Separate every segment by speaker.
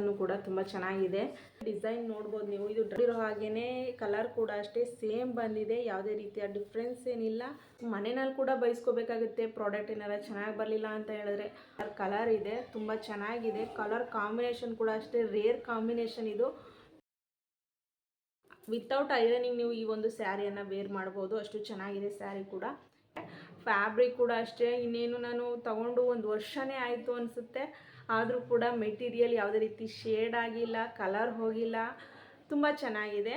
Speaker 1: ಅನ್ನು ಕೂಡ ತುಂಬ ಚೆನ್ನಾಗಿದೆ. ಡಿಸೈನ್ ನೋಡ್ಬೋದು ನೀವು. ಇದು ಇರೋ ಹಾಗೇನೆ ಕಲರ್ ಕೂಡ ಅಷ್ಟೇ ಸೇಮ್ ಬಂದಿದೆ. ಯಾವುದೇ ರೀತಿಯ ಡಿಫ್ರೆನ್ಸ್ ಏನಿಲ್ಲ. ಮನೆಯಲ್ಲಿ ಕೂಡ ಬಯಸ್ಕೋಬೇಕಾಗುತ್ತೆ. ಪ್ರಾಡಕ್ಟ್ ಏನಾರ ಚೆನ್ನಾಗಿ ಬರಲಿಲ್ಲ ಅಂತ ಹೇಳಿದ್ರೆ ಕಲರ್ ಇದೆ. ತುಂಬ ಚೆನ್ನಾಗಿದೆ. ಕಲರ್ ಕಾಂಬಿನೇಷನ್ ಕೂಡ ಅಷ್ಟೇ. ರೇರ್ ಕಾಂಬಿನೇಷನ್ ಇದು. ವಿತೌಟ್ ಐರನಿಂಗ್ ನೀವು ಈ ಒಂದು ಸ್ಯಾರಿಯನ್ನು ವೇರ್ ಮಾಡ್ಬೋದು. ಅಷ್ಟು ಚೆನ್ನಾಗಿದೆ ಸ್ಯಾರಿ ಕೂಡ. ಫ್ಯಾಬ್ರಿಕ್ ಕೂಡ ಅಷ್ಟೇ. ಇನ್ನೇನು ನಾನು ತಗೊಂಡು ಒಂದು ವರ್ಷನೇ ಆಯಿತು ಅನಿಸುತ್ತೆ. ಆದರೂ ಕೂಡ ಮೆಟೀರಿಯಲ್ ಯಾವುದೇ ರೀತಿ ಶೇಡ್ ಆಗಿಲ್ಲ, ಕಲರ್ ಹೋಗಿಲ್ಲ. ತುಂಬ ಚೆನ್ನಾಗಿದೆ.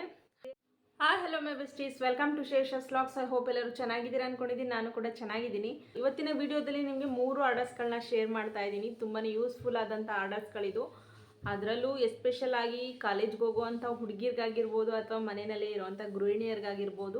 Speaker 1: Hi hello my besties welcome to Shesha's ಲಾಕ್ಸ್ ಐ ಹೋಪ್ ಎಲ್ಲರೂ ಚೆನ್ನಾಗಿದ್ದೀರಾ ಅನ್ಕೊಂಡಿದ್ದೀನಿ. ನಾನು ಕೂಡ ಚೆನ್ನಾಗಿದ್ದೀನಿ. ಇವತ್ತಿನ ವಿಡಿಯೋದಲ್ಲಿ ನಿಮಗೆ ಮೂರು ಆರ್ಡರ್ಸ್ಗಳನ್ನ ಶೇರ್ ಮಾಡ್ತಾ ಇದ್ದೀನಿ. ತುಂಬಾ ಯೂಸ್ಫುಲ್ ಆದಂಥ ಆರ್ಡರ್ಸ್ಗಳಿದು ಅದರಲ್ಲೂ ಎಸ್ಪೆಷಲ್ ಆಗಿ ಕಾಲೇಜ್ಗೆ ಹೋಗುವಂಥ ಹುಡುಗಿರ್ಗಾಗಿರ್ಬೋದು ಅಥವಾ ಮನೆಯಲ್ಲೇ ಇರುವಂಥ ಗೃಹಿಣಿಯರಿಗಾಗಿರ್ಬೋದು.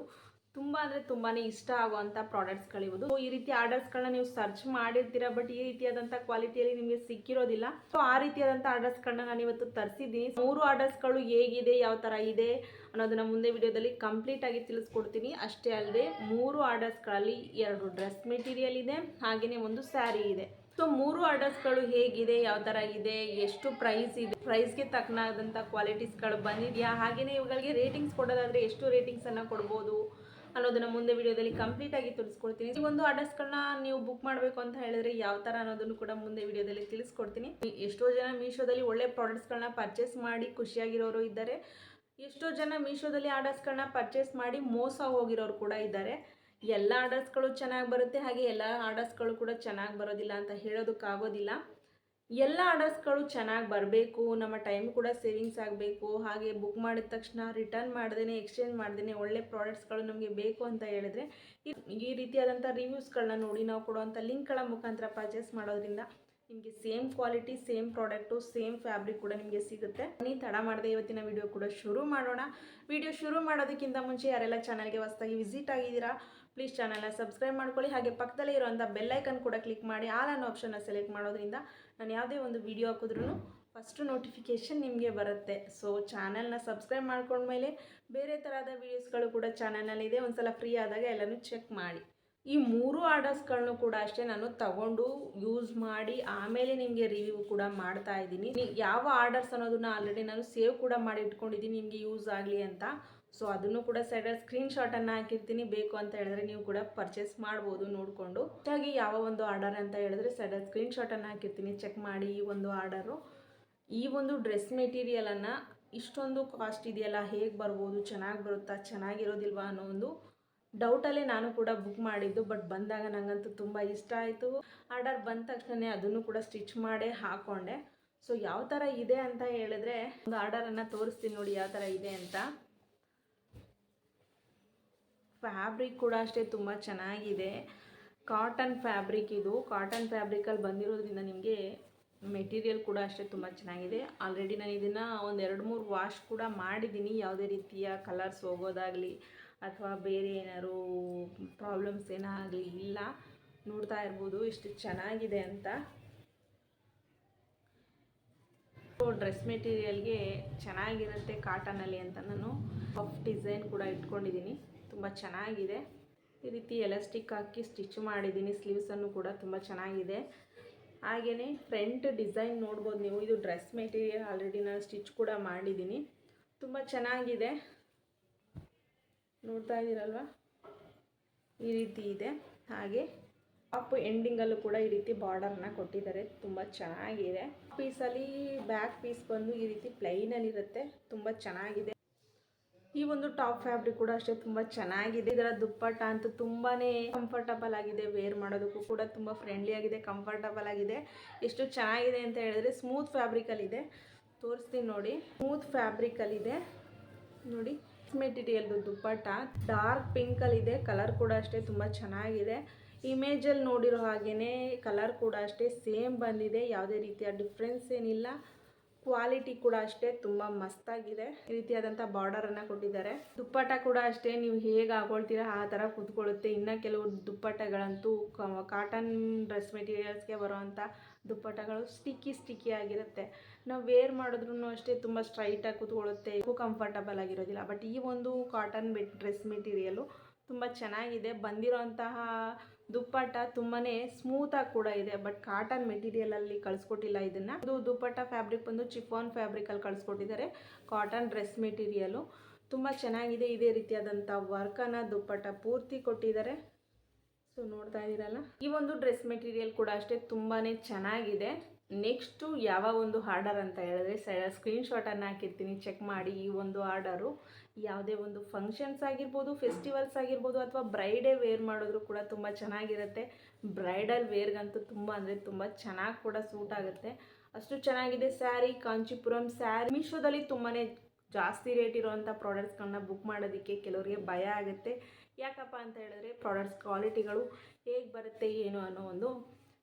Speaker 1: ತುಂಬ ಅಂದರೆ ತುಂಬಾ ಇಷ್ಟ ಆಗುವಂಥ ಪ್ರಾಡಕ್ಟ್ಸ್ಗಳಿವುದು ಈ ರೀತಿ ಆರ್ಡರ್ಸ್ಗಳನ್ನ ನೀವು ಸರ್ಚ್ ಮಾಡಿರ್ತೀರಾ ಬಟ್ ಈ ರೀತಿಯಾದಂಥ ಕ್ವಾಲಿಟಿಯಲ್ಲಿ ನಿಮಗೆ ಸಿಕ್ಕಿರೋದಿಲ್ಲ. ಸೊ ಆ ರೀತಿಯಾದಂಥ ಆರ್ಡರ್ಸ್ಗಳನ್ನ ನಾನು ಇವತ್ತು ತರಿಸಿದ್ದೀನಿ. ಮೂರು ಆರ್ಡರ್ಸ್ಗಳು ಹೇಗಿದೆ, ಯಾವ ಥರ ಇದೆ ಅನ್ನೋದನ್ನ ಮುಂದೆ ವಿಡಿಯೋದಲ್ಲಿ ಕಂಪ್ಲೀಟ್ ಆಗಿ ತಿಳಿಸ್ಕೊಡ್ತೀನಿ. ಅಷ್ಟೇ ಅಲ್ಲದೆ ಮೂರು ಆರ್ಡರ್ಸ್ಗಳಲ್ಲಿ ಎರಡು ಡ್ರೆಸ್ ಮೆಟೀರಿಯಲ್ ಇದೆ ಹಾಗೆಯೇ ಒಂದು ಸ್ಯಾರಿ ಇದೆ. ಸೊ ಮೂರು ಆರ್ಡರ್ಸ್ಗಳು ಹೇಗಿದೆ, ಯಾವ ಥರ ಇದೆ, ಎಷ್ಟು ಪ್ರೈಸ್ ಇದೆ ಪ್ರೈಸ್ಗೆ ತಕ್ಕನಾದಂಥ ಕ್ವಾಲಿಟೀಸ್ಗಳು ಬಂದಿದೆಯಾ ಹಾಗೆಯೇ ಇವುಗಳಿಗೆ ರೇಟಿಂಗ್ಸ್ ಕೊಡೋದಾದರೆ ಎಷ್ಟು ರೇಟಿಂಗ್ಸನ್ನು ಕೊಡ್ಬೋದು? ಅನ್ನೋದನ್ನ ಮುಂದೆ ವಿಡಿಯೋದಲ್ಲಿ ಕಂಪ್ಲೀಟ್ ಆಗಿ ತಿಳಿಸ್ಕೊಡ್ತೀನಿ ಈ ಒಂದು ಆರ್ಡರ್ಸ್ಗಳನ್ನ ನೀವು ಬುಕ್ ಮಾಡಬೇಕು ಅಂತ ಹೇಳಿದ್ರೆ ಯಾವ ಥರ ಅನ್ನೋದನ್ನು ಕೂಡ ಮುಂದೆ ವಿಡಿಯೋದಲ್ಲಿ ತಿಳಿಸ್ಕೊಡ್ತೀನಿ. ಎಷ್ಟೋ ಜನ ಮೀಶೋದಲ್ಲಿ ಒಳ್ಳೆ ಪ್ರಾಡಕ್ಟ್ಸ್ಗಳನ್ನ ಪರ್ಚೇಸ್ ಮಾಡಿ ಖುಷಿಯಾಗಿರೋರು ಇದ್ದಾರೆ. ಎಷ್ಟೋ ಜನ ಮೀಶೋದಲ್ಲಿ ಆರ್ಡರ್ಸ್ಗಳನ್ನ ಪರ್ಚೇಸ್ ಮಾಡಿ ಮೋಸ ಹೋಗಿರೋರು ಕೂಡ ಇದ್ದಾರೆ. ಎಲ್ಲ ಆರ್ಡರ್ಸ್ಗಳು ಚೆನ್ನಾಗಿ ಬರುತ್ತೆ, ಹಾಗೆ ಎಲ್ಲ ಆರ್ಡರ್ಸ್ಗಳು ಕೂಡ ಚೆನ್ನಾಗಿ ಬರೋದಿಲ್ಲ ಅಂತ ಹೇಳೋದಕ್ಕಾಗೋದಿಲ್ಲ. ಎಲ್ಲ ಆರ್ಡರ್ಸ್ಗಳು ಚೆನ್ನಾಗಿ ಬರಬೇಕು, ನಮ್ಮ ಟೈಮ್ ಕೂಡ ಸೇವಿಂಗ್ಸ್ ಆಗಬೇಕು, ಹಾಗೆ ಬುಕ್ ಮಾಡಿದ ತಕ್ಷಣ ರಿಟರ್ನ್ ಮಾಡ್ದೇ ಎಕ್ಸ್ಚೇಂಜ್ ಮಾಡ್ದೇ ಒಳ್ಳೆ ಪ್ರಾಡಕ್ಟ್ಸ್ಗಳು ನಮಗೆ ಬೇಕು ಅಂತ ಹೇಳಿದ್ರೆ ಈ- ಈ ರೀತಿಯಾದಂಥ ರಿವ್ಯೂಸ್ಗಳನ್ನ ನೋಡಿ ನಾವು ಕೊಡುವಂಥ ಲಿಂಕ್ಗಳ ಮುಖಾಂತರ ಪರ್ಚೇಸ್ ಮಾಡೋದ್ರಿಂದ ನಿಮಗೆ same quality same product same fabric ಕೂಡ ನಿಮಗೆ ಸಿಗುತ್ತೆ. ನೀ ತಡ ಮಾಡದೆ ಇವತ್ತಿನ ವಿಡಿಯೋ ಕೂಡ ಶುರು ಮಾಡೋಣ. ವಿಡಿಯೋ ಶುರು ಮಾಡೋದಕ್ಕಿಂತ ಮುಂಚೆ ಯಾರೆಲ್ಲ ಚಾನಲ್ಗೆ ಹೊಸದಾಗಿ ವಿಸಿಟ್ ಆಗಿದ್ದೀರಾ ಪ್ಲೀಸ್ ಚಾನಲ್ನ ಸಬ್ಸ್ಕ್ರೈಬ್ ಮಾಡ್ಕೊಳ್ಳಿ. ಹಾಗೆ ಪಕ್ಕದಲ್ಲೇ ಇರುವಂಥ ಬೆಲ್ಲೈಕನ್ ಕೂಡ ಕ್ಲಿಕ್ ಮಾಡಿ ಆಲ್ ಅನ್ನೋ ಆಪ್ಷನ್ನ ಸೆಲೆಕ್ಟ್ ಮಾಡೋದ್ರಿಂದ ನಾನು ಯಾವುದೇ ಒಂದು ವಿಡಿಯೋ ಹಾಕಿದ್ರೂ ಫಸ್ಟು ನೋಟಿಫಿಕೇಷನ್ ನಿಮಗೆ ಬರುತ್ತೆ. ಸೊ ಚಾನಲ್ನ ಸಬ್ಸ್ಕ್ರೈಬ್ ಮಾಡ್ಕೊಂಡ್ಮೇಲೆ ಬೇರೆ ಥರದ ವೀಡಿಯೋಸ್ಗಳು ಕೂಡ ಚಾನಲ್ನಲ್ಲಿದೆ ಒಂದ್ಸಲ ಫ್ರೀ ಆದಾಗ ಎಲ್ಲನೂ ಚೆಕ್ ಮಾಡಿ. ಈ ಮೂರು ಆರ್ಡರ್ಸ್ಗಳನ್ನು ಕೂಡ ಅಷ್ಟೇ ನಾನು ತಗೊಂಡು ಯೂಸ್ ಮಾಡಿ, ಆಮೇಲೆ ನಿಮಗೆ ರಿವ್ಯೂ ಕೂಡ ಮಾಡ್ತಾ ಇದ್ದೀನಿ. ಯಾವ ಆರ್ಡರ್ಸ್ ಅನ್ನೋದನ್ನ ಆಲ್ರೆಡಿ ನಾನು ಸೇವ್ ಕೂಡ ಮಾಡಿ ಇಟ್ಕೊಂಡಿದ್ದೀನಿ. ನಿಮಗೆ ಯೂಸ್ ಆಗಲಿ ಅಂತ. ಸೊ ಅದನ್ನು ಕೂಡ ಸೈಡ್ ಸ್ಕ್ರೀನ್ ಶಾಟನ್ನು ಹಾಕಿರ್ತೀನಿ. ಬೇಕು ಅಂತ ಹೇಳಿದ್ರೆ ನೀವು ಕೂಡ ಪರ್ಚೇಸ್ ಮಾಡ್ಬೋದು ನೋಡಿಕೊಂಡು. ಹಾಗೆ ಯಾವ ಒಂದು ಆರ್ಡರ್ ಅಂತ ಹೇಳಿದ್ರೆ ಸೈಡಲ್ಲಿ ಸ್ಕ್ರೀನ್ ಶಾಟನ್ನು ಹಾಕಿರ್ತೀನಿ. ಚೆಕ್ ಮಾಡಿ ಈ ಒಂದು ಆರ್ಡರು ಈ ಒಂದು ಡ್ರೆಸ್ ಮೆಟೀರಿಯಲನ್ನು ಇಷ್ಟೊಂದು ಕಾಸ್ಟ್ ಇದೆಯಲ್ಲ, ಹೇಗೆ ಬರ್ಬೋದು, ಚೆನ್ನಾಗಿ ಬರುತ್ತಾ, ಚೆನ್ನಾಗಿರೋದಿಲ್ವಾ ಅನ್ನೋ ಒಂದು ಡೌಟಲ್ಲೇ ನಾನು ಕೂಡ ಬುಕ್ ಮಾಡಿದ್ದು. ಬಟ್ ಬಂದಾಗ ನನಗಂತೂ ತುಂಬ ಇಷ್ಟ ಆಯಿತು. ಆರ್ಡರ್ ಬಂದ ತಕ್ಷಣ ಅದನ್ನು ಕೂಡ ಸ್ಟಿಚ್ ಮಾಡೇ ಹಾಕ್ಕೊಂಡೆ ಸೊ ಯಾವ ಥರ ಇದೆ ಅಂತ ಹೇಳಿದ್ರೆ, ಒಂದು ಆರ್ಡರನ್ನು ತೋರಿಸ್ತೀನಿ ನೋಡಿ, ಯಾವ ಥರ ಇದೆ ಅಂತ. ಫ್ಯಾಬ್ರಿಕ್ ಕೂಡ ಅಷ್ಟೇ ತುಂಬ ಚೆನ್ನಾಗಿದೆ. ಕಾಟನ್ ಫ್ಯಾಬ್ರಿಕ್ ಇದು. ಕಾಟನ್ ಫ್ಯಾಬ್ರಿಕಲ್ಲಿ ಬಂದಿರೋದ್ರಿಂದ ನಿಮಗೆ ಮೆಟೀರಿಯಲ್ ಕೂಡ ಅಷ್ಟೇ ತುಂಬ ಚೆನ್ನಾಗಿದೆ. ಆಲ್ರೆಡಿ ನಾನು ಇದನ್ನು ಒಂದು ಎರಡು ಮೂರು ವಾಶ್ ಕೂಡ ಮಾಡಿದ್ದೀನಿ ಯಾವುದೇ ರೀತಿಯ ಕಲರ್ಸ್ ಹೋಗೋದಾಗಲಿ ಅಥವಾ ಬೇರೆ ಏನಾದ್ರು ಪ್ರಾಬ್ಲಮ್ಸ್ ಏನಾಗಲಿ ಇಲ್ಲ. ನೋಡ್ತಾ ಇರ್ಬೋದು. ಇಷ್ಟು ಚೆನ್ನಾಗಿದೆ ಅಂತ. ಡ್ರೆಸ್ ಮೆಟೀರಿಯಲ್ಗೆ ಚೆನ್ನಾಗಿರುತ್ತೆ ಕಾಟನಲ್ಲಿ ಅಂತ ನಾನು ಪಫ್ ಡಿಸೈನ್ ಕೂಡ ಇಟ್ಕೊಂಡಿದ್ದೀನಿ ತುಂಬ ಚೆನ್ನಾಗಿದೆ. ಈ ರೀತಿ ಎಲಾಸ್ಟಿಕ್ ಹಾಕಿ ಸ್ಟಿಚ್ ಮಾಡಿದ್ದೀನಿ. ಸ್ಲೀವ್ಸನ್ನು ಕೂಡ ತುಂಬ ಚೆನ್ನಾಗಿದೆ. ಹಾಗೆಯೇ ಫ್ರಂಟ್ ಡಿಸೈನ್ ನೋಡ್ಬೋದು ನೀವು. ಇದು ಡ್ರೆಸ್ ಮೆಟೀರಿಯಲ್ ಆಲ್ರೆಡಿ ನಾನು ಸ್ಟಿಚ್ ಕೂಡ ಮಾಡಿದ್ದೀನಿ. ತುಂಬ ಚೆನ್ನಾಗಿದೆ. ನೋಡ್ತಾ ಇದ್ದೀರಲ್ವ? ಈ ರೀತಿ ಇದೆ. ಹಾಗೆ ಟಾಪ್ ಎಂಡಿಂಗಲ್ಲೂ ಕೂಡ ಈ ರೀತಿ ಬಾರ್ಡರ್ನ ಕೊಟ್ಟಿದ್ದಾರೆ. ತುಂಬ ಚೆನ್ನಾಗಿದೆ. ಪೀಸಲ್ಲಿ ಬ್ಯಾಕ್ ಪೀಸ್ ಬಂದು ಈ ರೀತಿ ಪ್ಲೈನಲ್ಲಿರುತ್ತೆ ತುಂಬ ಚೆನ್ನಾಗಿದೆ. ಈ ಒಂದು ಟಾಪ್ ಫ್ಯಾಬ್ರಿಕ್ ಕೂಡ ಅಷ್ಟೇ ತುಂಬ ಚೆನ್ನಾಗಿದೆ. ಇದರ ದುಪ್ಪಟ್ಟ ಅಂತೂ ತುಂಬಾ ಕಂಫರ್ಟಬಲ್ ಆಗಿದೆ. ವೇರ್ ಮಾಡೋದಕ್ಕೂ ಕೂಡ ತುಂಬ ಫ್ರೆಂಡ್ಲಿ ಆಗಿದೆ ಕಂಫರ್ಟಬಲ್ ಆಗಿದೆ. ಎಷ್ಟು ಚೆನ್ನಾಗಿದೆ ಅಂತ ಹೇಳಿದ್ರೆ ಸ್ಮೂತ್ ಫ್ಯಾಬ್ರಿಕಲ್ಲಿದೆ ತೋರಿಸ್ತೀನಿ ನೋಡಿ. ಸ್ಮೂತ್ ಫ್ಯಾಬ್ರಿಕಲ್ಲಿದೆ ನೋಡಿ ಮೆಟೀರಿಯಲ್ದು ದುಪ್ಪಟ್ಟ. ಡಾರ್ಕ್ ಪಿಂಕಲ್ಲಿದೆ ಕಲರ್ ಕೂಡ ಅಷ್ಟೇ ತುಂಬ ಚೆನ್ನಾಗಿದೆ. ಇಮೇಜಲ್ಲಿ ನೋಡಿರೋ ಹಾಗೇನೆ ಕಲರ್ ಕೂಡ ಅಷ್ಟೇ ಸೇಮ್ ಬಂದಿದೆ. ಯಾವುದೇ ರೀತಿಯ ಡಿಫ್ರೆನ್ಸ್ ಏನಿಲ್ಲ. ಕ್ವಾಲಿಟಿ ಕೂಡ ಅಷ್ಟೇ ತುಂಬ ಮಸ್ತಾಗಿದೆ. ಈ ರೀತಿಯಾದಂಥ ಬಾರ್ಡರನ್ನು ಕೊಟ್ಟಿದ್ದಾರೆ. ದುಪ್ಪಟ್ಟ ಕೂಡ ಅಷ್ಟೇ, ನೀವು ಹೇಗೆ ಹಾಕೊಳ್ತೀರಾ, ಆ ಥರ ಕುತ್ಕೊಳ್ಳುತ್ತೆ. ಇನ್ನು ಕೆಲವು ದುಪ್ಪಟ್ಟಗಳಂತೂ ಕಾಟನ್ ಡ್ರೆಸ್ ಮೆಟೀರಿಯಲ್ಸ್ಗೆ ಬರುವಂಥ ದುಪ್ಪಟ್ಟಗಳು ಸ್ಟಿಕ್ಕಿ ಸ್ಟಿಕ್ಕಿ ಆಗಿರುತ್ತೆ. ನಾವು ವೇರ್ ಮಾಡಿದ್ರೂ ಅಷ್ಟೇ ತುಂಬ ಸ್ಟ್ರೈಟಾಗಿ ಕೂತ್ಕೊಳ್ಳುತ್ತೆ ಕಂಫರ್ಟಬಲ್ ಆಗಿರೋದಿಲ್ಲ. ಬಟ್ ಈ ಒಂದು ಕಾಟನ್ ಮೆಟ್ ಡ್ರೆಸ್ ಮೆಟೀರಿಯಲು ತುಂಬ ಚೆನ್ನಾಗಿದೆ. ಬಂದಿರೋಂತಹ ದುಪ್ಪಟ್ಟ ತುಂಬಾ ಸ್ಮೂತಾಗಿ ಕೂಡ ಇದೆ ಬಟ್ ಕಾಟನ್ ಮೆಟೀರಿಯಲಲ್ಲಿ ಕಳಿಸ್ಕೊಟ್ಟಿಲ್ಲ ಇದನ್ನ. ಇದು ದುಪ್ಪಟ್ಟ ಫ್ಯಾಬ್ರಿಕ್ ಬಂದು ಚಿಫಾನ್ ಫ್ಯಾಬ್ರಿಕಲ್ಲಿ ಕಳಿಸ್ಕೊಟ್ಟಿದ್ದಾರೆ ಕಾಟನ್ ಡ್ರೆಸ್ ಮೆಟೀರಿಯಲು ತುಂಬ ಚೆನ್ನಾಗಿದೆ, ಇದೇ ರೀತಿಯಾದಂಥ ವರ್ಕನ್ನು ದುಪ್ಪಟ್ಟ ಪೂರ್ತಿ ಕೊಟ್ಟಿದ್ದಾರೆ. ಸೊ ನೋಡ್ತಾ ಇದ್ದೀರಲ್ಲ? ಈ ಒಂದು ಡ್ರೆಸ್ ಮೆಟೀರಿಯಲ್ ಕೂಡ ಅಷ್ಟೇ ತುಂಬಾ ಚೆನ್ನಾಗಿದೆ. ನೆಕ್ಸ್ಟು ಯಾವ ಒಂದು ಆರ್ಡರ್ ಅಂತ ಹೇಳಿದ್ರೆ ಸ್ಕ್ರೀನ್ಶಾಟನ್ನು ಹಾಕಿರ್ತೀನಿ ಚೆಕ್ ಮಾಡಿ ಈ ಒಂದು ಆರ್ಡರು ಯಾವುದೇ ಒಂದು ಫಂಕ್ಷನ್ಸ್ ಆಗಿರ್ಬೋದು ಫೆಸ್ಟಿವಲ್ಸ್ ಆಗಿರ್ಬೋದು ಅಥವಾ ಬ್ರೈಡೇ ವೇರ್ ಮಾಡಿದ್ರು ಕೂಡ ತುಂಬ ಚೆನ್ನಾಗಿರುತ್ತೆ. ಬ್ರೈಡಲ್ ವೇರ್ಗಂತೂ ತುಂಬ ಅಂದರೆ ತುಂಬ ಚೆನ್ನಾಗಿ ಕೂಡ ಸೂಟ್ ಆಗುತ್ತೆ. ಅಷ್ಟು ಚೆನ್ನಾಗಿದೆ ಸ್ಯಾರಿ ಕಾಂಚಿಪುರಂ ಸ್ಯಾರಿ ಮೀಶೋದಲ್ಲಿ ತುಂಬಾ ಜಾಸ್ತಿ ರೇಟ್ ಇರೋವಂಥ ಪ್ರಾಡಕ್ಟ್ಸ್ಗಳನ್ನ ಬುಕ್ ಮಾಡೋದಕ್ಕೆ ಕೆಲವರಿಗೆ ಭಯ ಆಗುತ್ತೆ. ಯಾಕಪ್ಪ ಅಂತ ಹೇಳಿದ್ರೆ ಪ್ರಾಡಕ್ಟ್ಸ್ ಕ್ವಾಲಿಟಿಗಳು ಹೇಗೆ ಬರುತ್ತೆ, ಏನು ಅನ್ನೋ ಒಂದು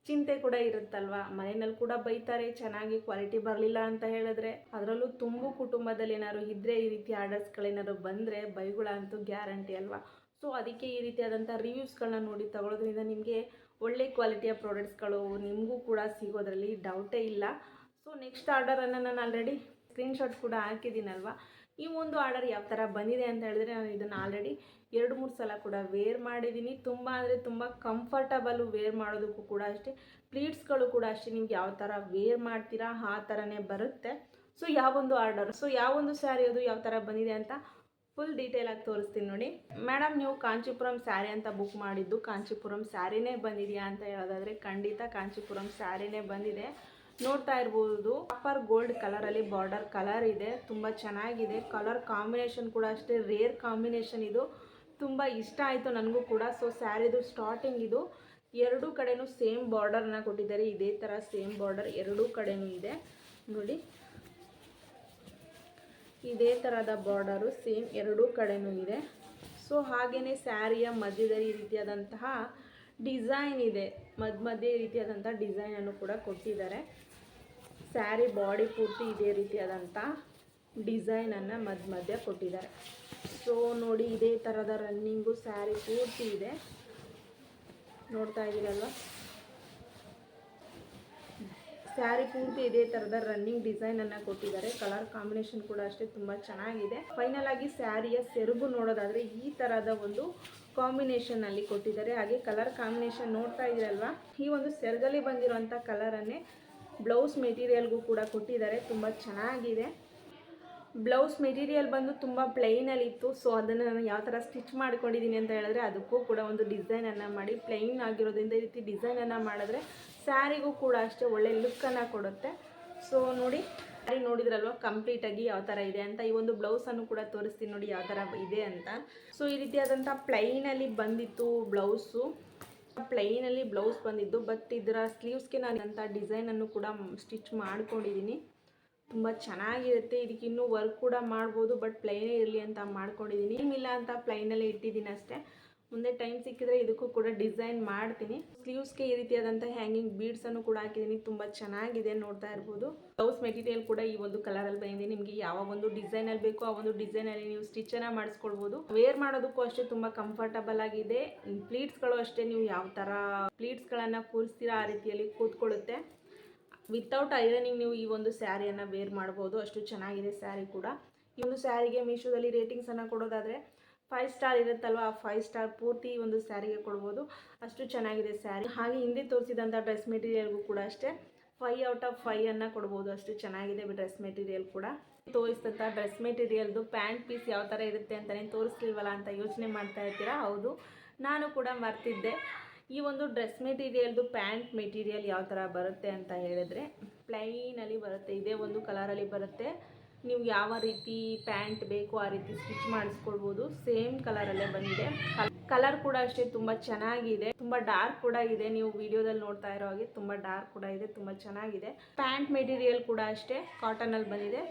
Speaker 1: ಚಿಂತೆ ಕೂಡ ಇರುತ್ತಲ್ವಾ? ಮನೆಯಲ್ಲಿ ಕೂಡ ಬೈತಾರೆ, ಚೆನ್ನಾಗಿ ಕ್ವಾಲಿಟಿ ಬರಲಿಲ್ಲ ಅಂತ ಹೇಳಿದ್ರೆ. ಅದರಲ್ಲೂ ತುಂಬು ಕುಟುಂಬದಲ್ಲಿ ಏನಾದ್ರು ಇದ್ದರೆ ಈ ರೀತಿ ಆರ್ಡರ್ಸ್ಗಳೇನಾದ್ರು ಬಂದರೆ ಬೈಗುಳ ಅಂತೂ ಗ್ಯಾರಂಟಿ ಅಲ್ವಾ? ಸೊ ಅದಕ್ಕೆ ಈ ರೀತಿಯಾದಂಥ ರಿವ್ಯೂಸ್ಗಳನ್ನ ನೋಡಿ ತಗೊಳ್ಳೋದ್ರಿಂದ ನಿಮಗೆ ಒಳ್ಳೆ ಕ್ವಾಲಿಟಿಯ ಪ್ರಾಡಕ್ಟ್ಸ್ಗಳು ನಿಮಗೂ ಕೂಡ ಸಿಗೋದ್ರಲ್ಲಿ ಡೌಟೇ ಇಲ್ಲ. ಸೊ ನೆಕ್ಸ್ಟ್ ಆರ್ಡರನ್ನು ನಾನು ಆಲ್ರೆಡಿ ಸ್ಕ್ರೀನ್ಶಾಟ್ ಕೂಡ ಹಾಕಿದ್ದೀನಲ್ವ? ಈ ಒಂದು ಆರ್ಡರ್ ಯಾವ ಥರ ಬಂದಿದೆ ಅಂತ ಹೇಳಿದ್ರೆ ನಾನು ಇದನ್ನು ಆಲ್ರೆಡಿ ಎರಡು, ಮೂರು ಸಲ ಕೂಡ ವೇರ್ ಮಾಡಿದ್ದೀನಿ ತುಂಬ ಅಂದರೆ ತುಂಬ ಕಂಫರ್ಟಬಲು ವೇರ್ ಮಾಡೋದಕ್ಕೂ ಕೂಡ ಅಷ್ಟೇ. ಪ್ಲೀಟ್ಸ್ಗಳು ಕೂಡ ಅಷ್ಟೇ. ನಿಮ್ಗೆ ಯಾವ ಥರ ವೇರ್ ಮಾಡ್ತೀರಾ, ಆ ಥರನೇ ಬರುತ್ತೆ. ಸೊ ಯಾವೊಂದು ಆರ್ಡರ್ ಸೊ ಯಾವೊಂದು ಸ್ಯಾರಿ ಅದು ಯಾವ ಥರ ಬಂದಿದೆ ಅಂತ ಫುಲ್ ಡೀಟೇಲಾಗಿ ತೋರಿಸ್ತೀನಿ ನೋಡಿ. ಮೇಡಮ್ ನೀವು ಕಾಂಚೀಪುರಂ ಸ್ಯಾರಿ ಅಂತ ಬುಕ್ ಮಾಡಿದ್ದು ಕಾಂಚೀಪುರಂ ಸ್ಯಾರಿನೇ ಬಂದಿದೆಯಾ ಅಂತ ಹೇಳೋದಾದರೆ ಖಂಡಿತ ಕಾಂಚೀಪುರಂ ಸ್ಯಾರಿನೇ ಬಂದಿದೆ. ನೋಡ್ತಾ ಇರ್ಬೋದು. ಕಾಪರ್ ಗೋಲ್ಡ್ ಕಲರ್ ಅಲ್ಲಿ ಬಾರ್ಡರ್ ಕಲರ್ ಇದೆ. ತುಂಬ ಚೆನ್ನಾಗಿದೆ. ಕಲರ್ ಕಾಂಬಿನೇಷನ್ ಕೂಡ ಅಷ್ಟೇ ರೇರ್ ಕಾಂಬಿನೇಷನ್ ಇದು. ತುಂಬ ಇಷ್ಟ ಆಯಿತು ನನಗೂ ಕೂಡ. ಸೊ ಸ್ಯಾರಿದು ಸ್ಟಾರ್ಟಿಂಗ್ ಇದು. ಎರಡೂ ಕಡೆನೂ ಸೇಮ್ ಬಾರ್ಡರ್ನ ಕೊಟ್ಟಿದ್ದಾರೆ. ಇದೇ ಥರ ಸೇಮ್ ಬಾರ್ಡರ್ ಎರಡೂ ಕಡೆನೂ ಇದೆ. ನೋಡಿ. ಇದೇ ಥರದ ಬಾರ್ಡರು ಸೇಮ್ ಎರಡೂ ಕಡೆನೂ ಇದೆ. ಸೊ ಹಾಗೆಯೇ ಸ್ಯಾರಿಯ ಮಧ್ಯದಲ್ಲಿ ಈ ರೀತಿಯಾದಂತಹ ಡಿಸೈನ್ ಇದೆ. ಮಧ್ಯ ಮಧ್ಯೆ ರೀತಿಯಾದಂಥ ಡಿಸೈನನ್ನು ಕೂಡ ಕೊಟ್ಟಿದ್ದಾರೆ. ಸ್ಯಾರಿ ಬಾಡಿ ಪೂರ್ತಿ ಇದೇ ರೀತಿಯಾದಂಥ ಡಿಸೈನನ್ನು ಮಧ್ಯ ಮಧ್ಯ ಕೊಟ್ಟಿದ್ದಾರೆ. ಸೊ ನೋಡಿ ಇದೇ ಥರದ ರನ್ನಿಂಗು ಸ್ಯಾರಿ ಪೂರ್ತಿ ಇದೆ. ನೋಡ್ತಾ ಇದ್ದೀರಲ್ವ ಸ್ಯಾರಿ ಪೂರ್ತಿ ಇದೇ ಥರದ ರನ್ನಿಂಗ್ ಡಿಸೈನ್ ಅನ್ನ ಕೊಟ್ಟಿದ್ದಾರೆ. ಕಲರ್ ಕಾಂಬಿನೇಷನ್ ಕೂಡ ಅಷ್ಟೇ ತುಂಬ ಚೆನ್ನಾಗಿದೆ. ಫೈನಲ್ ಆಗಿ ಸ್ಯಾರಿಯ ಸೆರಗು ನೋಡೋದಾದರೆ ಈ ಥರದ ಒಂದು ಕಾಂಬಿನೇಷನಲ್ಲಿ ಕೊಟ್ಟಿದ್ದಾರೆ. ಹಾಗೆ ಕಲರ್ ಕಾಂಬಿನೇಷನ್ ನೋಡ್ತಾ ಇದ್ದೀರಲ್ವಾ? ಈ ಒಂದು ಸೆರಗಲ್ಲಿ ಬಂದಿರುವಂಥ ಕಲರನ್ನೇ ಬ್ಲೌಸ್ ಮೆಟೀರಿಯಲ್ಗೂ ಕೂಡ ಕೊಟ್ಟಿದ್ದಾರೆ. ತುಂಬ ಚೆನ್ನಾಗಿದೆ. ಬ್ಲೌಸ್ ಮೆಟೀರಿಯಲ್ ಬಂದು ತುಂಬ ಪ್ಲೈನಲ್ಲಿ ಇತ್ತು. ಸೊ ಅದನ್ನು ನಾನು ಯಾವ ಥರ ಸ್ಟಿಚ್ ಮಾಡ್ಕೊಂಡಿದ್ದೀನಿ ಅಂತ ಹೇಳಿದ್ರೆ, ಅದಕ್ಕೂ ಕೂಡ ಒಂದು ಡಿಸೈನನ್ನು ಮಾಡಿ ಪ್ಲೈನ್ ಆಗಿರೋದ್ರಿಂದ ಈ ರೀತಿ ಡಿಸೈನನ್ನು ಮಾಡಿದ್ರೆ ಸ್ಯಾರಿಗೂ ಕೂಡ ಅಷ್ಟೇ ಒಳ್ಳೆ ಲುಕ್ಕನ್ನು ಕೊಡುತ್ತೆ. ಸೊ ನೋಡಿ, ಸ್ಯಾರಿ ನೋಡಿದ್ರಲ್ವ? ಕಂಪ್ಲೀಟಾಗಿ ಯಾವ ಥರ ಇದೆ ಅಂತ, ಈ ಒಂದು ಬ್ಲೌಸನ್ನು ಕೂಡ ತೋರಿಸ್ತೀನಿ ನೋಡಿ ಯಾವ ಥರ ಇದೆ ಅಂತ. ಸೊ ಈ ರೀತಿಯಾದಂಥ ಪ್ಲೈನಲ್ಲಿ ಬಂದಿತ್ತು ಬ್ಲೌಸು ಪ್ಲೈನಲ್ಲಿ ಬ್ಲೌಸ್ ಬಂದಿದ್ದು ಬಟ್ ಇದರ ಸ್ಲೀವ್ಸ್ಗೆ ನಾನು ಅಂಥ ಡಿಸೈನನ್ನು ಕೂಡ ಸ್ಟಿಚ್ ಮಾಡ್ಕೊಂಡಿದ್ದೀನಿ. ತುಂಬ ಚೆನ್ನಾಗಿರುತ್ತೆ. ಇದಕ್ಕೆ ಇನ್ನೂ ವರ್ಕ್ ಕೂಡ ಮಾಡ್ಬೋದು ಬಟ್ ಪ್ಲೈನೇ ಇರಲಿ ಅಂತ ಮಾಡ್ಕೊಂಡಿದ್ದೀನಿ. ಇಲ್ಲ ಅಂತ ಪ್ಲೈನಲ್ಲೇ ಇಟ್ಟಿದ್ದೀನಿ ಅಷ್ಟೇ. ಮುಂದೆ ಟೈಮ್ ಸಿಕ್ಕಿದ್ರೆ ಇದಕ್ಕೂ ಕೂಡ ಡಿಸೈನ್ ಮಾಡ್ತೀನಿ. ಸ್ಲೀವ್ಸ್ಗೆ ಈ ರೀತಿಯಾದಂಥ ಹ್ಯಾಂಗಿಂಗ್ ಬೀಡ್ಸ್ ಅನ್ನು ಕೂಡ ಹಾಕಿದ್ದೀನಿ. ತುಂಬ ಚೆನ್ನಾಗಿದೆ ನೋಡ್ತಾ ಇರ್ಬೋದು. ಬ್ಲೌಸ್ ಮೆಟೀರಿಯಲ್ ಕೂಡ ಈ ಒಂದು ಕಲರಲ್ಲಿ ಬಂದಿದೆ. ನಿಮಗೆ ಯಾವ ಒಂದು ಡಿಸೈನಲ್ಲಿ ಬೇಕೋ ಆ ಒಂದು ಡಿಸೈನಲ್ಲಿ ನೀವು ಸ್ಟಿಚನ್ನು ಮಾಡಿಸ್ಕೊಳ್ಬೋದು. ವೇರ್ ಮಾಡೋದಕ್ಕೂ ಅಷ್ಟೇ ತುಂಬ ಕಂಫರ್ಟಬಲ್ ಆಗಿದೆ. ಪ್ಲೀಟ್ಸ್ಗಳು ಅಷ್ಟೇ ನೀವು ಯಾವ ಥರ ಪ್ಲೀಟ್ಸ್ಗಳನ್ನು ಕೂರಿಸ್ತೀರಾ ಆ ರೀತಿಯಲ್ಲಿ ಕೂತ್ಕೊಳ್ಳುತ್ತೆ. ವಿತೌಟ್ ಐರನಿಂಗ್ ನೀವು ಈ ಒಂದು ಸ್ಯಾರಿಯನ್ನು ವೇರ್ ಮಾಡ್ಬೋದು. ಅಷ್ಟು ಚೆನ್ನಾಗಿದೆ ಸ್ಯಾರಿ ಕೂಡ. ಈ ಒಂದು ಸ್ಯಾರಿಗೆ ಮೀಶೋದಲ್ಲಿ ರೇಟಿಂಗ್ಸನ್ನು ಕೊಡೋದಾದರೆ ಫೈವ್ ಸ್ಟಾರ್ ಇರುತ್ತಲ್ವ? ಆ ಫೈವ್ ಸ್ಟಾರ್ ಪೂರ್ತಿ ಒಂದು ಸ್ಯಾರಿಗೆ ಕೊಡ್ಬೋದು. ಅಷ್ಟು ಚೆನ್ನಾಗಿದೆ ಸ್ಯಾರಿ. ಹಾಗೆ ಹಿಂದೆ ತೋರಿಸಿದಂಥ ಡ್ರೆಸ್ ಮೆಟೀರಿಯಲ್ಗೂ ಕೂಡ ಅಷ್ಟೇ. ಫೈ ಔಟ್ ಆಫ್ ಫೈ ಅನ್ನು ಕೊಡ್ಬೋದು. ಅಷ್ಟು ಚೆನ್ನಾಗಿದೆ ಡ್ರೆಸ್ ಮೆಟೀರಿಯಲ್ ಕೂಡ. ತೋರಿಸಿದಂಥ ಡ್ರೆಸ್ ಮೆಟೀರಿಯಲ್ದು ಪ್ಯಾಂಟ್ ಪೀಸ್ ಯಾವ ಥರ ಇರುತ್ತೆ ಅಂತಲೇ ತೋರಿಸ್ಲಿಲ್ವಲ್ಲ ಅಂತ ಯೋಚನೆ ಮಾಡ್ತಾ ಇರ್ತೀರಾ? ಹೌದು. ನಾನು ಕೂಡ ಮರ್ತಿದ್ದೆ. ಈ ಒಂದು ಡ್ರೆಸ್ ಮೆಟೀರಿಯಲ್ದು ಪ್ಯಾಂಟ್ ಮೆಟೀರಿಯಲ್ ಯಾವ ಥರ ಬರುತ್ತೆ ಅಂತ ಹೇಳಿದ್ರೆ ಪ್ಲೈನಲ್ಲಿ ಬರುತ್ತೆ. ಇದೇ ಒಂದು ಕಲರಲ್ಲಿ ಬರುತ್ತೆ. ನೀವು ಯಾವ ರೀತಿ ಪ್ಯಾಂಟ್ ಬೇಕು ಆ ರೀತಿ ಸ್ಟಿಚ್ ಮಾಡಿಸ್ಕೊಳ್ಬೋದು. ಸೇಮ್ ಕಲರಲ್ಲೇ ಬಂದಿದೆ. ಕಲರ್ ಕೂಡ ಅಷ್ಟೇ ತುಂಬ ಚೆನ್ನಾಗಿದೆ. ತುಂಬ ಡಾರ್ಕ್ ಕೂಡ ಇದೆ. ನೀವು ವಿಡಿಯೋದಲ್ಲಿ ನೋಡ್ತಾ ಇರೋ ಹಾಗೆ ತುಂಬ ಡಾರ್ಕ್ ಕೂಡ ಇದೆ. ತುಂಬ ಚೆನ್ನಾಗಿದೆ. ಪ್ಯಾಂಟ್ ಮೆಟೀರಿಯಲ್ ಕೂಡ ಅಷ್ಟೇ ಕಾಟನಲ್ಲಿ ಬಂದಿದೆ.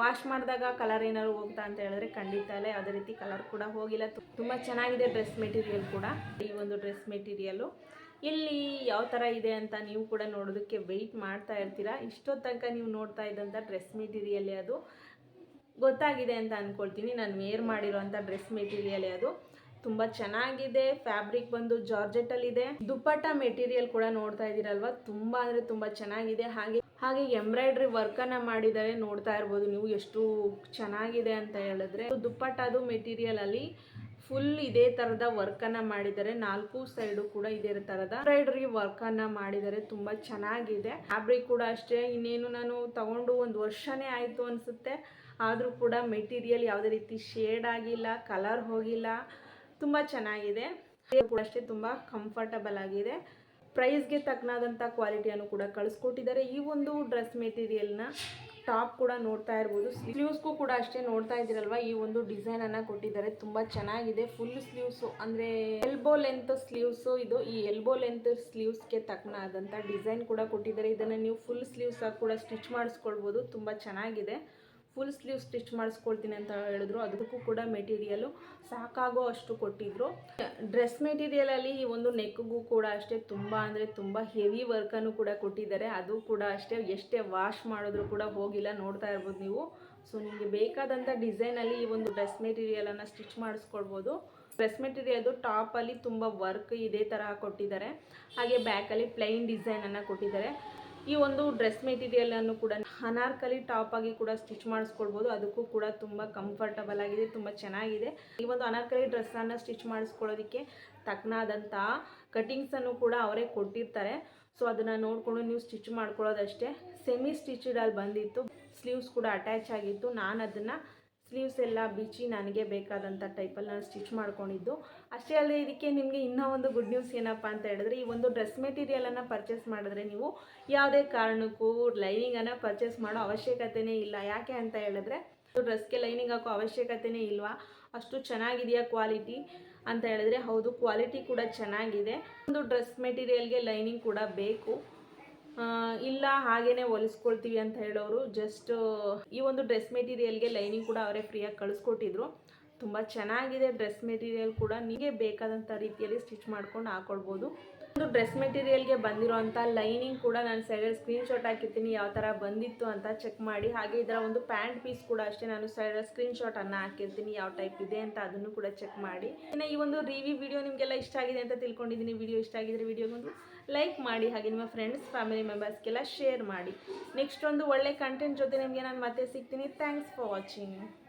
Speaker 1: ವಾಶ್ ಮಾಡಿದಾಗ ಕಲರ್ ಏನಾದ್ರು ಹೋಗ್ತಾ ಅಂತ ಹೇಳಿದ್ರೆ ಖಂಡಿತ ಅಲ್ಲೇ ಯಾವುದೇ ರೀತಿ ಕಲರ್ ಕೂಡ ಹೋಗಿಲ್ಲ. ತುಂಬಾ ಚೆನ್ನಾಗಿದೆ ಡ್ರೆಸ್ ಮೆಟೀರಿಯಲ್ ಕೂಡ. ಈ ಒಂದು ಡ್ರೆಸ್ ಮೆಟೀರಿಯಲ್ಲು. ಇಲ್ಲಿ ಯಾವ ಥರ ಇದೆ ಅಂತ ನೀವು ಕೂಡ ನೋಡೋದಕ್ಕೆ ವೆಯ್ಟ್ ಮಾಡ್ತಾ ಇರ್ತೀರಾ? ಇಷ್ಟೊತ್ತು ತನಕ ನೀವು ನೋಡ್ತಾ ಇದ್ದಂಥ ಡ್ರೆಸ್ ಮೆಟೀರಿಯಲ್ಲೇ ಅದು ಗೊತ್ತಾಗಿದೆ ಅಂತ ಅಂದ್ಕೊಳ್ತೀನಿ ನಾನು ವೇರ್ ಮಾಡಿರೋಂಥ ಡ್ರೆಸ್ ಮೆಟೀರಿಯಲ್ ಅದು ತುಂಬ ಚೆನ್ನಾಗಿದೆ. ಫ್ಯಾಬ್ರಿಕ್ ಬಂದು ಜಾರ್ಜೆಟಲ್ಲಿದೆ ದುಪ್ಪಟ್ಟ ಮೆಟೀರಿಯಲ್ ಕೂಡ ನೋಡ್ತಾ ಇದ್ದೀರಲ್ವ? ತುಂಬ ಅಂದರೆ ತುಂಬ ಚೆನ್ನಾಗಿದೆ. ಹಾಗೆ ಹಾಗೆ ಎಂಬ್ರಾಯ್ಡ್ರಿ ವರ್ಕನ್ನು ಮಾಡಿದರೆ ನೋಡ್ತಾ ಇರ್ಬೋದು ನೀವು ಎಷ್ಟು ಚೆನ್ನಾಗಿದೆ ಅಂತ ಹೇಳಿದ್ರೆ. ದುಪ್ಪಟ್ಟದು ಮೆಟೀರಿಯಲಲ್ಲಿ ಫುಲ್ ಇದೇ ತರದ ವರ್ಕ್ ಅನ್ನ ಮಾಡಿದ್ದಾರೆ. ನಾಲ್ಕು ಸೈಡು ಕೂಡ ಇದೇ ಥರದ ಎಂಬ್ರಾಯ್ಡ್ರಿ ಅನ್ನ ಮಾಡಿದ್ದಾರೆ. ತುಂಬಾ ಚೆನ್ನಾಗಿದೆ. ಫ್ಯಾಬ್ರಿಕ್ ಕೂಡ ಅಷ್ಟೇ. ಇನ್ನೇನು ನಾನು ತಗೊಂಡು ಒಂದು ವರ್ಷನೇ ಆಯ್ತು ಅನ್ಸುತ್ತೆ. ಆದರೂ ಕೂಡ ಮೆಟೀರಿಯಲ್ ಯಾವುದೇ ರೀತಿ ಶೇಡ್ ಆಗಿಲ್ಲ ಕಲರ್ ಹೋಗಿಲ್ಲ. ತುಂಬ ಚೆನ್ನಾಗಿದೆ. ಕೂಡ ಅಷ್ಟೇ ತುಂಬ ಕಂಫರ್ಟಬಲ್ ಆಗಿದೆ. ಪ್ರೈಸ್ಗೆ ತಕ್ಕನಾದಂಥ ಕ್ವಾಲಿಟಿಯನ್ನು ಕೂಡ ಕಳಿಸ್ಕೊಟ್ಟಿದ್ದಾರೆ. ಈ ಒಂದು ಡ್ರೆಸ್ ಮೆಟೀರಿಯಲ್ನ ಟಾಪ್ ಕೂಡ ನೋಡ್ತಾ ಇರ್ಬೋದು. ಸ್ಲೀವ್ಸ್ಗೂ ಕೂಡ ಅಷ್ಟೇ ನೋಡ್ತಾ ಇದ್ದೀರಲ್ವಾ? ಈ ಒಂದು ಡಿಸೈನ್ ಅನ್ನ ಕೊಟ್ಟಿದ್ದಾರೆ. ತುಂಬಾ ಚೆನ್ನಾಗಿದೆ. ಫುಲ್ ಸ್ಲೀವ್ಸ್ ಅಂದ್ರೆ ಎಲ್ಬೋ ಲೆಂತ್ ಸ್ಲೀವ್ಸ್ ಇದು. ಈ ಎಲ್ಬೋ ಲೆಂತ್ ಸ್ಲೀವ್ಸ್ಗೆ ತಕ್ಕನಾದಂತ ಡಿಸೈನ್ ಕೂಡ ಕೊಟ್ಟಿದ್ದಾರೆ. ಇದನ್ನ ನೀವು ಫುಲ್ ಸ್ಲೀವ್ಸ್ ಆಗಿ ಕೂಡ ಸ್ಟಿಚ್ ಮಾಡಿಸ್ಕೊಳ್ಬಹುದು ತುಂಬಾ ಚೆನ್ನಾಗಿದೆ. ಫುಲ್ ಸ್ಲೀವ್ ಸ್ಟಿಚ್ ಮಾಡಿಸ್ಕೊಳ್ತೀನಿ ಅಂತ ಹೇಳಿದ್ರು. ಅದಕ್ಕೂ ಕೂಡ ಮೆಟೀರಿಯಲು ಸಾಕಾಗೋ ಅಷ್ಟು ಕೊಟ್ಟಿದ್ರು. ಡ್ರೆಸ್ ಮೆಟೀರಿಯಲಲ್ಲಿ ಈ ಒಂದು ನೆಕ್ಗೂ ಕೂಡ ಅಷ್ಟೇ ತುಂಬ ಅಂದರೆ ತುಂಬ ಹೆವಿ ವರ್ಕನ್ನು ಕೂಡ ಕೊಟ್ಟಿದ್ದಾರೆ. ಅದು ಕೂಡ ಅಷ್ಟೇ ಎಷ್ಟೇ ವಾಶ್ ಮಾಡಿದ್ರು ಕೂಡ ಹೋಗಿಲ್ಲ, ನೋಡ್ತಾ ಇರ್ಬೋದು ನೀವು. ಸೊ ನಿಮಗೆ ಬೇಕಾದಂಥ ಡಿಸೈನಲ್ಲಿ ಈ ಒಂದು ಡ್ರೆಸ್ ಮೆಟೀರಿಯಲನ್ನು ಸ್ಟಿಚ್ ಮಾಡಿಸ್ಕೊಳ್ಬೋದು. ಡ್ರೆಸ್ ಮೆಟೀರಿಯಲ್ದು ಟಾಪಲ್ಲಿ ತುಂಬ ವರ್ಕ್ ಇದೇ ತರಹ ಕೊಟ್ಟಿದ್ದಾರೆ. ಹಾಗೆ ಬ್ಯಾಕಲ್ಲಿ ಪ್ಲೈನ್ ಡಿಸೈನನ್ನು ಕೊಟ್ಟಿದ್ದಾರೆ. ಈ ಒಂದು ಡ್ರೆಸ್ ಮೆಟೀರಿಯಲನ್ನು ಕೂಡ ಅನಾರ್ಕಲಿ ಟಾಪ್ ಆಗಿ ಕೂಡ ಸ್ಟಿಚ್ ಮಾಡಿಸ್ಕೊಳ್ಬೋದು. ಅದಕ್ಕೂ ಕೂಡ ತುಂಬ ಕಂಫರ್ಟಬಲ್ ಆಗಿದೆ, ತುಂಬ ಚೆನ್ನಾಗಿದೆ. ಈ ಒಂದು ಅನಾರ್ಕಲಿ ಡ್ರೆಸ್ಸನ್ನು ಸ್ಟಿಚ್ ಮಾಡಿಸ್ಕೊಳ್ಳೋದಕ್ಕೆ ಕಟಿಂಗ್ಸ್ ಅನ್ನು ಕೂಡ ಅವರೇ ಕೊಟ್ಟಿರ್ತಾರೆ. ಸೊ ಅದನ್ನು ನೋಡಿಕೊಂಡು ನೀವು ಸ್ಟಿಚ್ ಮಾಡ್ಕೊಳ್ಳೋದಷ್ಟೇ. ಸೆಮಿ ಸ್ಟಿಚ್ಡಲ್ಲಿ ಬಂದಿತ್ತು. ಸ್ಲೀವ್ಸ್ ಕೂಡ ಅಟ್ಯಾಚ್ ಆಗಿತ್ತು. ನಾನು ಅದನ್ನು ಸ್ಲೀವ್ಸ್ ಎಲ್ಲ ಬಿಚ್ಚಿ ನನಗೆ ಬೇಕಾದಂಥ ಟೈಪಲ್ಲಿ ನಾನು ಸ್ಟಿಚ್ ಮಾಡ್ಕೊಂಡಿದ್ದು. ಅಷ್ಟೇ ಅಲ್ಲದೆ ಇದಕ್ಕೆ ನಿಮಗೆ ಇನ್ನೂ ಒಂದು ಗುಡ್ ನ್ಯೂಸ್ ಏನಪ್ಪ ಅಂತ ಹೇಳಿದ್ರೆ, ಈ ಒಂದು ಡ್ರೆಸ್ ಮೆಟೀರಿಯಲನ್ನು ಪರ್ಚೇಸ್ ಮಾಡಿದ್ರೆ ನೀವು ಯಾವುದೇ ಕಾರಣಕ್ಕೂ ಲೈನಿಂಗನ್ನು ಪರ್ಚೇಸ್ ಮಾಡೋ ಅವಶ್ಯಕತೆನೇ ಇಲ್ಲ. ಯಾಕೆ ಅಂತ ಹೇಳಿದ್ರೆ ಡ್ರೆಸ್ಗೆ ಲೈನಿಂಗ್ ಹಾಕೋ ಅವಶ್ಯಕತೆನೇ ಇಲ್ವಾ? ಅಷ್ಟು ಚೆನ್ನಾಗಿದೆಯಾ ಕ್ವಾಲಿಟಿ ಅಂತ ಹೇಳಿದ್ರೆ, ಹೌದು ಕ್ವಾಲಿಟಿ ಕೂಡ ಚೆನ್ನಾಗಿದೆ. ಒಂದು ಡ್ರೆಸ್ ಮೆಟೀರಿಯಲ್ಗೆ ಲೈನಿಂಗ್ ಕೂಡ ಬೇಕು. ಇಲ್ಲ, ಹಾಗೇನೆ ಹೊಲಿಸ್ಕೊಳ್ತೀವಿ ಅಂತ ಹೇಳೋರು. ಜಸ್ಟ್ ಈ ಒಂದು ಡ್ರೆಸ್ ಮೆಟೀರಿಯಲ್ಗೆ ಲೈನಿಂಗ್ ಕೂಡ ಅವರೇ ಫ್ರೀಯಾಗಿ ಕಳಿಸ್ಕೊಟ್ಟಿದ್ರು. ತುಂಬ ಚೆನ್ನಾಗಿದೆ ಡ್ರೆಸ್ ಮೆಟೀರಿಯಲ್ ಕೂಡ. ನಿಮಗೆ ಬೇಕಾದಂಥ ರೀತಿಯಲ್ಲಿ ಸ್ಟಿಚ್ ಮಾಡ್ಕೊಂಡು ಹಾಕೊಳ್ಬೋದು. ಒಂದು ಡ್ರೆಸ್ ಮೆಟೀರಿಯಲ್ಗೆ ಬಂದಿರೋಂಥ ಲೈನಿಂಗ್ ಕೂಡ ನಾನು ಸೈಡಲ್ಲಿ ಸ್ಕ್ರೀನ್ಶಾಟ್ ಹಾಕಿರ್ತೀನಿ, ಯಾವ ಥರ ಬಂದಿತ್ತು ಅಂತ ಚೆಕ್ ಮಾಡಿ. ಹಾಗೆ ಇದರ ಒಂದು ಪ್ಯಾಂಟ್ ಪೀಸ್ ಕೂಡ ಅಷ್ಟೇ ನಾನು ಸೈಡಲ್ಲಿ ಸ್ಕ್ರೀನ್ಶಾಟನ್ನು ಹಾಕಿರ್ತೀನಿ, ಯಾವ ಟೈಪ್ ಇದೆ ಅಂತ ಅದನ್ನು ಕೂಡ ಚೆಕ್ ಮಾಡಿ. ಇನ್ನು ಈ ಒಂದು ರಿವ್ಯೂ ವಿಡಿಯೋ ನಿಮಗೆಲ್ಲ ಇಷ್ಟ ಆಗಿದೆ ಅಂತ ತಿಳ್ಕೊಂಡಿದ್ದೀನಿ. ವಿಡಿಯೋ ಇಷ್ಟ ಆಗಿದ್ರೆ ವಿಡಿಯೋಗೊಂದು ಲೈಕ್ ಮಾಡಿ ಹಾಗೆ ನಿಮ್ಮ ಫ್ರೆಂಡ್ಸ್ ಫ್ಯಾಮಿಲಿ ಮೆಂಬರ್ಸ್ಗೆಲ್ಲ ಶೇರ್ ಮಾಡಿ. ನೆಕ್ಸ್ಟ್ ಒಂದು ಒಳ್ಳೆ ಕಂಟೆಂಟ್ ಜೊತೆ ನಿಮಗೆ ನಾನು ಮತ್ತೆ ಸಿಗ್ತೀನಿ. Thanks for watching